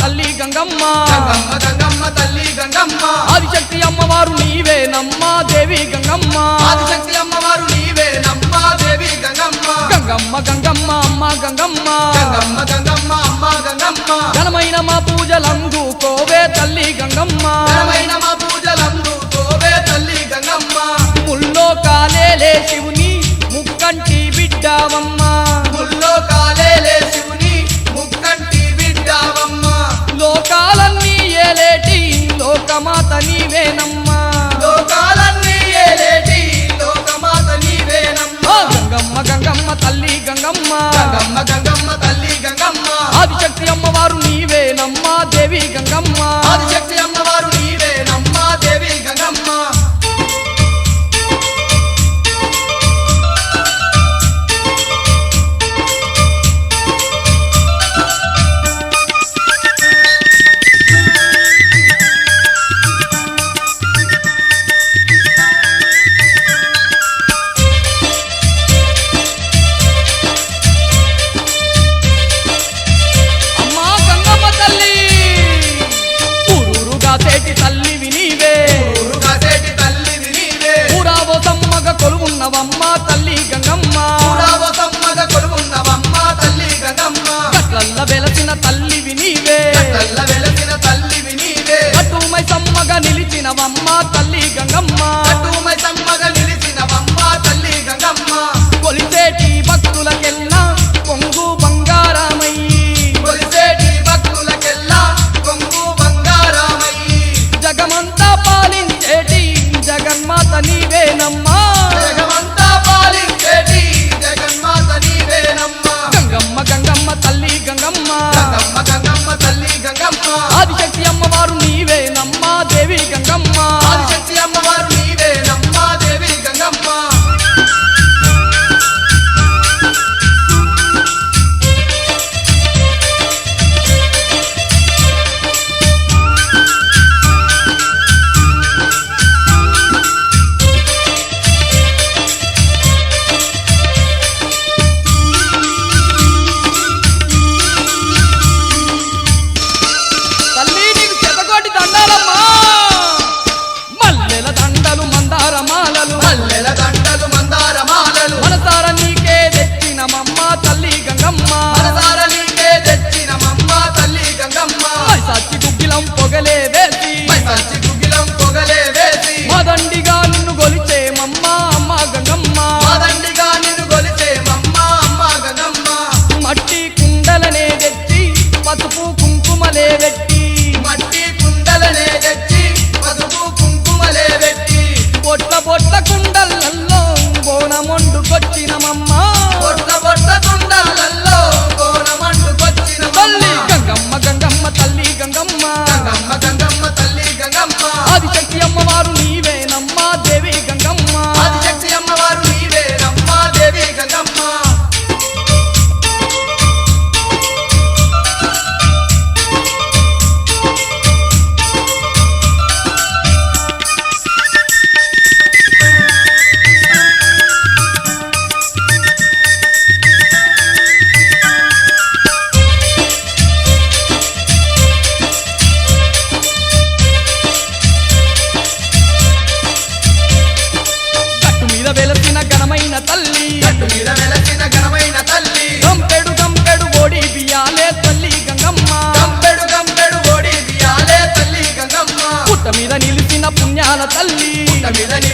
తల్లి గంగమ్మ. గంగమ్మ తల్లి గంగమ్మ. ఆదిశక్తి అమ్మవారు నీవే నమ్మ దేవి గంగమ్మ. ఆదిశక్తి అమ్మవారు నీవే నమ్మ దేవి గంగమ్మ. గంగమ్మ గంగమ్మ అమ్మ గంగమ్మ. గంగమ్మ గంగమ్మ గంగమ్మ తల్లి గంగమ్మ. గంగమ్మ గంగమ్మ తల్లి గంగమ్మ. ఆదిశక్తి అమ్మవారు నీవేనమ్మా దేవి గంగమ్మ. తల్లి. తమిళని